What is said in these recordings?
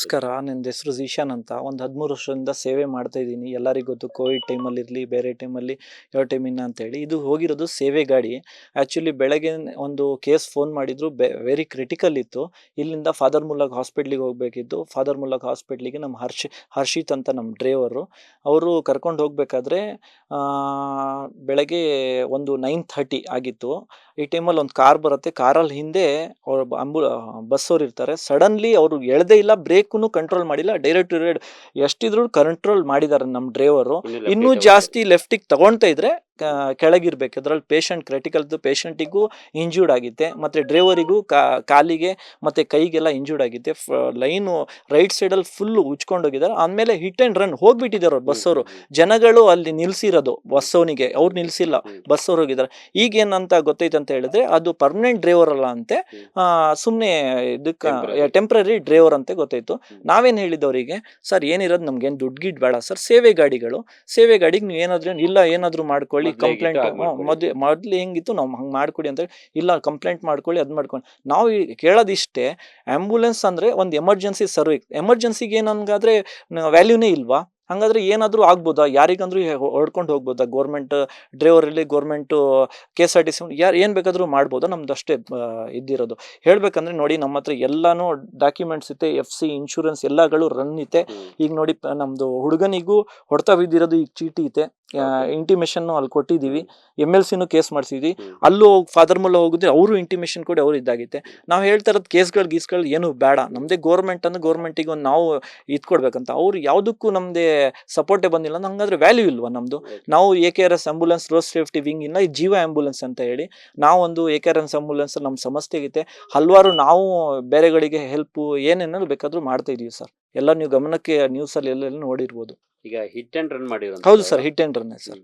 ನಮಸ್ಕಾರ ನನ್ನ ಹೆಸರು ಝೀಶಾನ್ ಅಂತ. ಒಂದು ಹದಿಮೂರು ವರ್ಷದಿಂದ ಸೇವೆ ಮಾಡ್ತಾ ಇದ್ದೀನಿ. ಎಲ್ಲರಿಗೂ ಗೊತ್ತು ಕೋವಿಡ್ ಟೈಮಲ್ಲಿ ಇರಲಿ, ಬೇರೆ ಟೈಮಲ್ಲಿ ಯಾವ ಇನ್ನ ಅಂತೇಳಿ. ಇದು ಹೋಗಿರೋದು ಸೇವೆ ಗಾಡಿ. ಆ್ಯಕ್ಚುಲಿ ಬೆಳಗ್ಗೆ ಒಂದು ಕೇಸ್ ಫೋನ್ ಮಾಡಿದ್ರು ವೆರಿ ಕ್ರಿಟಿಕಲ್ ಇತ್ತು. ಇಲ್ಲಿಂದ ಫಾದರ್ ಮುಲ್ಲಕ್ ಹಾಸ್ಪಿಟ್ಲಿಗೆ ಹೋಗಬೇಕಿತ್ತು. ಫಾದರ್ ಮುಲ್ಲಕ್ ಹಾಸ್ಪಿಟ್ಲಿಗೆ ನಮ್ಮ ಹರ್ಷ, ಹರ್ಷಿತ್ ಅಂತ ನಮ್ಮ ಡ್ರೈವರು. ಅವರು ಕರ್ಕೊಂಡು ಹೋಗಬೇಕಾದ್ರೆ ಬೆಳಗ್ಗೆ ಒಂದು ನೈನ್ ಥರ್ಟಿ ಆಗಿತ್ತು. ಈ ಟೈಮಲ್ಲಿ ಒಂದು ಕಾರ್ ಬರುತ್ತೆ. ಕಾರಲ್ಲಿ ಹಿಂದೆ ಅವ್ರು ಅಂಬು, ಬಸ್ಸವ್ರು ಇರ್ತಾರೆ. ಸಡನ್ಲಿ ಅವರು ಎಳ್ದೇ ಇಲ್ಲ ಬ್ರೇಕನ್ನು ಕಂಟ್ರೋಲ್ ಮಾಡಿಲ್ಲ. ಡೈರೆಕ್ಟ್ ಎಷ್ಟಿದ್ರು ಕಂಟ್ರೋಲ್ ಮಾಡಿದ್ದಾರೆ ನಮ್ಮ ಡ್ರೈವರು ಇನ್ನೂ ಜಾಸ್ತಿ ಲೆಫ್ಟಿಗೆ ತಗೊಳ್ತಾ ಇದ್ರೆ ಕೆಳಗಿರ್ಬೇಕು. ಅದರಲ್ಲಿ ಪೇಷಂಟ್ ಕ್ರಿಟಿಕಲ್ದು ಪೇಷಂಟಿಗೂ ಇಂಜೂರ್ಡ್ ಆಗಿತ್ತೆ. ಮತ್ತೆ ಡ್ರೈವರಿಗೂ ಕಾಲಿಗೆ ಮತ್ತೆ ಕೈಗೆಲ್ಲ ಇಂಜೂರ್ಡ್ ಆಗಿದೆ ಲೈನು ರೈಟ್ ಸೈಡಲ್ಲಿ ಫುಲ್ ಉಚ್ಕೊಂಡೋಗಿದ್ದಾರೆ ಆಮೇಲೆ ಹಿಟ್ ಆ್ಯಂಡ್ ರನ್ ಹೋಗ್ಬಿಟ್ಟಿದ್ದಾರೆ ಅವ್ರು ಬಸ್ಸವರು ಜನಗಳು ಅಲ್ಲಿ ನಿಲ್ಸಿರೋದು ಬಸ್ಸವನಿಗೆ ಅವ್ರು ನಿಲ್ಸಿಲ್ಲ. ಬಸ್ಸವ್ರು ಹೋಗಿದ್ದಾರೆ. ಈಗೇನಂತ ಗೊತ್ತೈತೆ ಅಂತ ಹೇಳಿದ್ರೆ ಅದು ಪರ್ಮನೆಂಟ್ ಡ್ರೈವರ್ ಅಲ್ಲ ಅಂತೆ. ಸುಮ್ಮನೆ ಇದಕ್ಕೆ. ಟೆಂಪ್ರರಿ ಡ್ರೈವರ್ ಅಂತ ಗೊತ್ತಾಯ್ತು ನಾವೇನು ಹೇಳಿದವರಿಗೆ ಸರ್ ಏನಿರೋದು ನಮ್ಗೇನು ದುಡ್ಡು ಗಿಡ್ ಬೇಡ. ಸರ್ ಸೇವೆ ಗಾಡಿಗಳು. ಸೇವೆ ಗಾಡಿಗೆ ನೀವು ಏನಾದ್ರೂ ಇಲ್ಲ ಏನಾದರೂ ಮಾಡ್ಕೊಳ್ಳಿ. ಕಂಪ್ಲೇಂಟ್ ಮಾಡ್ಕೊಳ್ಳಿ. ಮೊದ್ಲು ಮೊದ್ಲು ಹೆಂಗಿತ್ತು ನಾವು ಹಂಗೆ ಮಾಡ್ಕೊಡಿ ಅಂತ ಇಲ್ಲ ಕಂಪ್ಲೇಂಟ್ ಮಾಡ್ಕೊಳ್ಳಿ ಅದು ಮಾಡ್ಕೊಂಡು ನಾವು ಕೇಳೋದಿಷ್ಟೇ ಆ್ಯಂಬುಲೆನ್ಸ್ ಅಂದರೆ ಒಂದು ಎಮರ್ಜೆನ್ಸಿ ಸರ್ವಿಸ್ ಎಮರ್ಜೆನ್ಸಿಗೆ ಏನಂಗಾದ್ರೆ ವ್ಯಾಲ್ಯೂನೇ ಇಲ್ವಾ? ಹಂಗಾದ್ರೆ ಏನಾದರೂ ಆಗ್ಬೋದಾ? ಯಾರಿಗಂದ್ರೂ ಹೊಡ್ಕೊಂಡು ಹೋಗ್ಬೋದಾ? ಗೋರ್ಮೆಂಟ್ ಡ್ರೈವರ್ ಇರಲಿ government K S R T C ಯಾರು ಏನು ಬೇಕಾದರೂ ಮಾಡ್ಬೋದಾ? ನಮ್ದು ಅಷ್ಟೇ ಇದ್ದಿರೋದು. ಹೇಳ್ಬೇಕಂದ್ರೆ ನೋಡಿ ನಮ್ಮ ಹತ್ರ ಎಲ್ಲಾನು ಡಾಕ್ಯುಮೆಂಟ್ಸ್ ಇತ್ತೆ ಎಫ್ ಸಿ ಇನ್ಶೂರೆನ್ಸ್ ಎಲ್ಲಗಳು ರನ್ ಇತ್ತೆ. ಈಗ ನೋಡಿ ನಮ್ಮದು ಹುಡುಗನಿಗೂ ಹೊಡ್ತಾ ಬಿದ್ದಿರೋದು ಈಗ ಚೀಟಿ ಇದೆ ಇಂಟಿಮೇಷನ್ ಅಲ್ಲಿ ಕೊಟ್ಟಿದ್ದೀವಿ. ಎಂ ಎಲ್ ಸಿನೂ ಕೇಸ್ ಮಾಡಿಸಿದ್ವಿ. ಅಲ್ಲೂ ಫಾದರ್ ಮೂಲ ಹೋಗಿದ್ರೆ ಅವರು ಇಂಟಿಮೇಷನ್ ಕೊಡಿ ಅವ್ರು ಇದ್ದಾಗಿತ್ತೆ ನಾವು ಹೇಳ್ತಾ ಇರೋದು ಕೇಸ್ಗಳು ಗೀಸ್ಗಳು ಏನು ಬೇಡ. ನಮ್ಮದೇ ಗೋರ್ಮೆಂಟ್ ಅಂದ್ರೆ ಗೋರ್ಮೆಂಟಿಗೆ ಒಂದು ನಾವು ಇದು ಕೊಡ್ಬೇಕಂತ ಅವ್ರು ಯಾವುದಕ್ಕೂ ನಮ್ಮದೇ ಸಪೋರ್ಟೇ ಬಂದಿಲ್ಲ ಅಂದ್ರೆ ಹಂಗಾದ್ರೆ ವ್ಯಾಲ್ಯೂ ಇಲ್ವಾ ನಮ್ದು? ನಾವು A K R S ambulance road safety wing ಇಲ್ಲ ಜೀವ ಆಂಬುಲೆನ್ಸ್ ಅಂತ ಹೇಳಿ ನಾವೊಂದು A K R S ambulance ನಮ್ಮ ಸಮಸ್ಯೆ ಐತೆ ಹಲವಾರು ನಾವು ಬೇರೆಗಳಿಗೆ ಹೆಲ್ಪ್ ಏನೇನಾದ್ರು ಬೇಕಾದ್ರೂ ಮಾಡ್ತಾ ಇದೀವಿ ಸರ್. ಎಲ್ಲ ನೀವು ಗಮನಕ್ಕೆ ನ್ಯೂಸ್ ಅಲ್ಲಿ ಎಲ್ಲ ನೋಡಿರ್ಬೋದು. ಈಗ ಹಿಟ್ ಅಂಡ್ ರನ್ ಮಾಡಿರೋ ಹೌದು sir hit and run sir.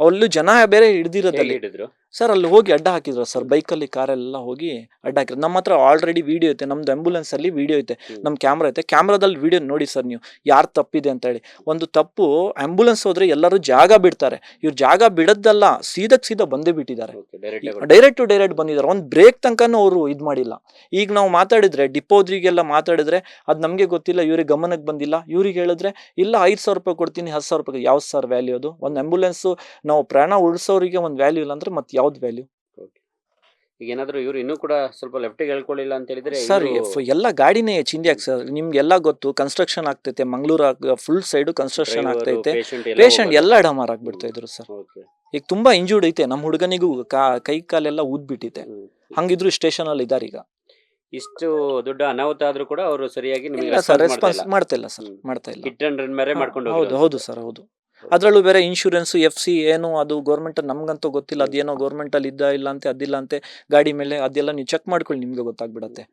ಅಲ್ಲೂ ಜನ ಬೇರೆ ಹಿಡ್ದಿರೋದಲ್ಲಿ ಹಿಡಿದ್ರು? ಸರ್ ಅಲ್ಲಿ ಹೋಗಿ ಅಡ್ಡ ಹಾಕಿದ್ರು ಸರ್ ಬೈಕಲ್ಲಿ ಕಾರೆಲ್ಲ ಹೋಗಿ ಅಡ್ಡ ಹಾಕಿದ್ರು. ನಮ್ಮ ಹತ್ರ ಆಲ್ರೆಡಿ ವಿಡಿಯೋ ಐತೆ ನಮ್ದು ಅಲ್ಲಿ ವಿಡಿಯೋ ಐತೆ. ನಮ್ಮ ಕ್ಯಾಮ್ರಾ ಐತೆ. ಕ್ಯಾಮ್ರಾದಲ್ಲಿ ವಿಡಿಯೋ ನೋಡಿ ಸರ್ ನೀವು ಯಾರು ತಪ್ಪಿದೆ ಅಂತ ಹೇಳಿ. ಒಂದು ತಪ್ಪು ಆಂಬುಲೆನ್ಸ್ ಹೋದ್ರೆ ಎಲ್ಲರೂ ಜಾಗ ಬಿಡ್ತಾರೆ. ಇವ್ರು ಜಾಗ ಬಿಡದ್ದಲ್ಲ ಸೀದಕ್ ಸೀದಾ ಬಂದೇ ಬಿಟ್ಟಿದ್ದಾರೆ. ಡೈರೆಕ್ಟ್ ಡೈರೆಕ್ಟ್ ಟು ಡೈರೆಕ್ಟ್ ಬಂದಿದ್ದಾರೆ. ಒಂದು ಬ್ರೇಕ್ ತನಕನೂ ಅವರು ಇದು ಮಾಡಿಲ್ಲ. ಈಗ ನಾವು ಮಾತಾಡಿದ್ರೆ ಡಿಪೋದ್ರಿಗೆಲ್ಲ ಮಾತಾಡಿದ್ರೆ ಅದು ನಮಗೆ ಗೊತ್ತಿಲ್ಲ ಇವ್ರಿಗೆ ಗಮನಕ್ಕೆ ಬಂದಿಲ್ಲ. ಇವ್ರಿಗೆ ಹೇಳಿದ್ರೆ ಇಲ್ಲ ಐದು ಸಾವಿರ ರೂಪಾಯಿ ಕೊಡ್ತೀನಿ ಹತ್ತು ಸಾವಿರ ರೂಪಾಯಿ. ಯಾವ ಸರ್ ವ್ಯಾಲ್ಯೂ ಅದು? ಒಂದು ಆ್ಯಂಬುಲೆನ್ಸು ನಾವು ಪ್ರಾಣ ಉಳಿಸೋರಿಗೆ ಒಂದು ವ್ಯಾಲ್ಯೂ ಇಲ್ಲ ಅಂದ್ರೆ ಮತ್ತೆ ಯಾವ್ದು ವ್ಯಾಲ್ಯೂ ಈಗ ಏನಾದರೂ ಇವರು ಇನ್ನೂ ಕೂಡ ಸ್ವಲ್ಪ ಲೆಫ್ಟಿಗೆ ಹೇಳ್ಕೊಳ್ಳಿಲ್ಲ ಅಂತ ಹೇಳಿದ್ರೆ ಸರ್ ಎಲ್ಲ ಗಾಡಿನೇ ಚಿಂದಿಯಾಗಿ ಸರ್ ನಿಮ್ಗೆಲ್ಲ ಗೊತ್ತು ಕನ್ಸ್ಟ್ರಕ್ಷನ್ ಆಗ್ತೈತೆ ಮಂಗಳೂರು ಫುಲ್ ಸೈಡು ಕನ್ಸ್ಟ್ರಕ್ಷನ್ ಆಗ್ತೈತೆ. ಪೇಷಂಟ್. ಎಲ್ಲ ಡಮಾರ್ ಆಗ್ಬಿಡ್ತಾ ಇದ್ರು ಸರ್. ಈಗ ತುಂಬಾ ಇಂಜೂರ್ಡ್ ಐತೆ ನಮ್ಮ ಹುಡುಗನಿಗೂ ಕಾ ಕೈ ಕಾಲೆಲ್ಲ ಊದ್ಬಿಟ್ಟಿದೆ ಹಂಗಿದ್ರು ಸ್ಟೇಷನ್ ಅಲ್ಲಿ ಈಗ. ಇಷ್ಟು ದೊಡ್ಡ ಅನಾಹುತ ಆದ್ರೂ ಕೂಡ ಅವರು ಸರಿಯಾಗಿ ನಿಮಗೆ ರೆಸ್ಪಾನ್ಸ್ ರೆಸ್ಪಾನ್ಸ್ ಮಾಡ್ತಾ ಇಲ್ಲ. ಸರ್ ಮಾಡ್ತಾ ಇಲ್ಲ. ಹಿಟ್ ಅಂಡ್ ರನ್ ಮೇಲೆ ಮಾಡ್ಕೊಂಡು ಹೌದು ಹೌದು ಸರ್ ಹೌದು. ಅದರಲ್ಲೂ ಬೇರೆ ಇನ್ಶೂರೆನ್ಸ್ ಎಫ್ ಸಿ ಏನು ಅದು ಗೌರ್ಮೆಂಟ್ ನಮ್ಗಂತೂ ಗೊತ್ತಿಲ್ಲ. ಅದೇನೋ ಗೌರ್ಮೆಂಟ್ ಅಲ್ಲಿ ಇದ್ದ ಇಲ್ಲ ಅಂತೆ ಅದಿಲ್ಲ ಅಂತೆ ಗಾಡಿ ಮೇಲೆ ಅದೆಲ್ಲ ನೀವು ಚೆಕ್ ಮಾಡ್ಕೊಳ್ಳಿ ನಿಮ್ಗೆ ಗೊತ್ತಾಗ್ಬಿಡತ್ತೆ.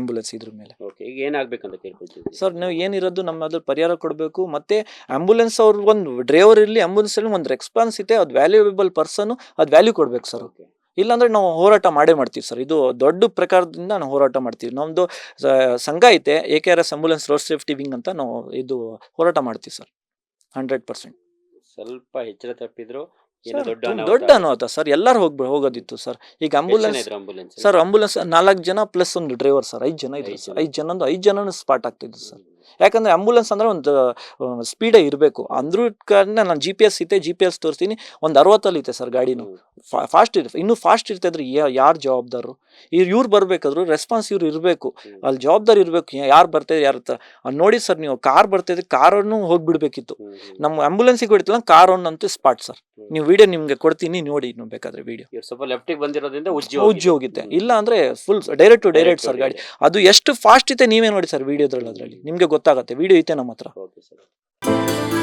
ಆಂಬುಲೆನ್ಸ್ ಇದ್ರ ಮೇಲೆ. ಓಕೆ ಈಗ ಏನಾಗ್ಬೇಕಂತ ಕೇಳ್ಕೊಳ್ತೀವಿ ಸರ್ ನೀವು ಏನಿರೋದು ನಮ್ಮ ಅದ್ರ ಪರಿಹಾರ ಕೊಡಬೇಕು ಮತ್ತೆ ಆಂಬುಲೆನ್ಸ್ ಅವ್ರ ಒಂದು ಡ್ರೈವರ್ ಇರಲಿ ಆಂಬುಲೆನ್ಸ್ ಅಲ್ಲಿ ಒಂದು ರೆಸ್ಪಾನ್ಸ್ ಇದೆ ಅದು ವ್ಯಾಲ್ಯೂಯೇಬಲ್ ಪರ್ಸನ್ ಅದು ವ್ಯಾಲ್ಯೂ ಕೊಡ್ಬೇಕು ಸರ್. ಓಕೆ ಇಲ್ಲಾಂದ್ರೆ ನಾವು ಹೋರಾಟ ಮಾಡೇ ಮಾಡ್ತೀವಿ ಸರ್. ಇದು ದೊಡ್ಡ ಪ್ರಕಾರದಿಂದ ನಾವು ಹೋರಾಟ ಮಾಡ್ತೀವಿ. ನಮ್ಮದು ಸಂಘ ಐತೆ A K R S ambulance road safety wing ಅಂತ ನಾವು ಇದು ಹೋರಾಟ ಮಾಡ್ತೀವಿ ಸರ್. ಹಂಡ್ರೆಡ್ ಪರ್ಸೆಂಟ್ ಸ್ವಲ್ಪ ಹೆಚ್ಚಳ ತಪ್ಪಿದ್ರು ದೊಡ್ಡ ಅನುವಾತ ಅನಾಹುತ ಸರ್ ಎಲ್ಲರೂ ಹೋಗ್ ಹೋಗೋದಿತ್ತು ಸರ್. ಈಗ ಆಂಬುಲೆನ್ಸ್ ಸರ್ ಆಂಬುಲೆನ್ಸ್ ನಾಲ್ಕು ಜನ ಪ್ಲಸ್ ಒಂದು ಡ್ರೈವರ್ ಸರ್ ಐದು ಜನ ಇದ್ರು ಐದ್ ಜನ. ಐದು ಜನನು ಸ್ಪಾಟ್ ಆಗ್ತಿದ್ರು ಸರ್. ಯಾಕಂದ್ರೆ ಆಂಬುಲೆನ್ಸ್ ಅಂದ್ರೆ ಒಂದು ಸ್ಪೀಡೇ ಇರಬೇಕು. ಅಂದ್ರೂ ಕಾರಣ ನಾನು ಜಿ ಪಿ ಎಸ್ ಇತ್ತೆ ಜಿ ಪಿ ಎಸ್ ತೋರಿಸ್ತೀನಿ. ಒಂದು ಅರವತ್ತಲ್ಲಿ ಇತ್ತೆ ಸರ್ ಗಾಡಿನೂ. ಫಾಸ್ಟ್ ಇರುತ್ತೆ ಇನ್ನೂ ಫಾಸ್ಟ್ ಇರ್ತಿದ್ರೆ ಯಾರು ಜವಾಬ್ದಾರರು? ಇವ್ರು ಇವ್ರು ಬರ್ಬೇಕಾದ್ರು ರೆಸ್ಪಾನ್ಸ್ ಇವ್ರು ಇರಬೇಕು. ಅಲ್ಲಿ ಜವಾಬ್ದಾರಿ ಇರಬೇಕು. ಯಾರು ಬರ್ತಾ ಯಾರು ಅಲ್ಲಿ ನೋಡಿ ಸರ್ ನೀವು ಕಾರ್ ಬರ್ತಾ ಬರ್ತಿದ್ರೆ ಕಾರನ್ನು ಹೋಗ್ಬಿಡ್ಬೇಕಿತ್ತು. ನಮ್ಮ ಆಂಬುಲೆನ್ಸಿಗೆ ಹೊಡಿತಿಲ್ಲ ಕಾರ್ ಒನ್ ಅಂತೂ ಸ್ಪಾಟ್ ಸರ್ ನೀವು ವಿಡಿಯೋ ನಿಮಗೆ ಕೊಡ್ತೀನಿ ನೋಡಿ ನೀವು ಬೇಕಾದ್ರೆ ವಿಡಿಯೋ ಸ್ವಲ್ಪ ಲೆಫ್ಟಿಗೆ ಬಂದಿರೋದ್ರಿಂದ ಉಜ್ಜಿ ಉಜ್ಜಿ ಹೋಗುತ್ತೆ. ಇಲ್ಲ ಅಂದ್ರೆ full direct to direct sir ಗಾಡಿ. ಅದು ಎಷ್ಟು ಫಾಸ್ಟ್ ಇದೆ ನೀವೇ ನೋಡಿ ಸರ್ ವಿಡಿಯೋದ್ರಲ್ಲಿ ಅದರಲ್ಲಿ. ನಿಮ್ಗೆ ಗೊತ್ತಾಗುತ್ತೆ. ವಿಡಿಯೋ ಐತೆ ನಮ್ಮ ಹತ್ರ ಓಕೆ ಸರ್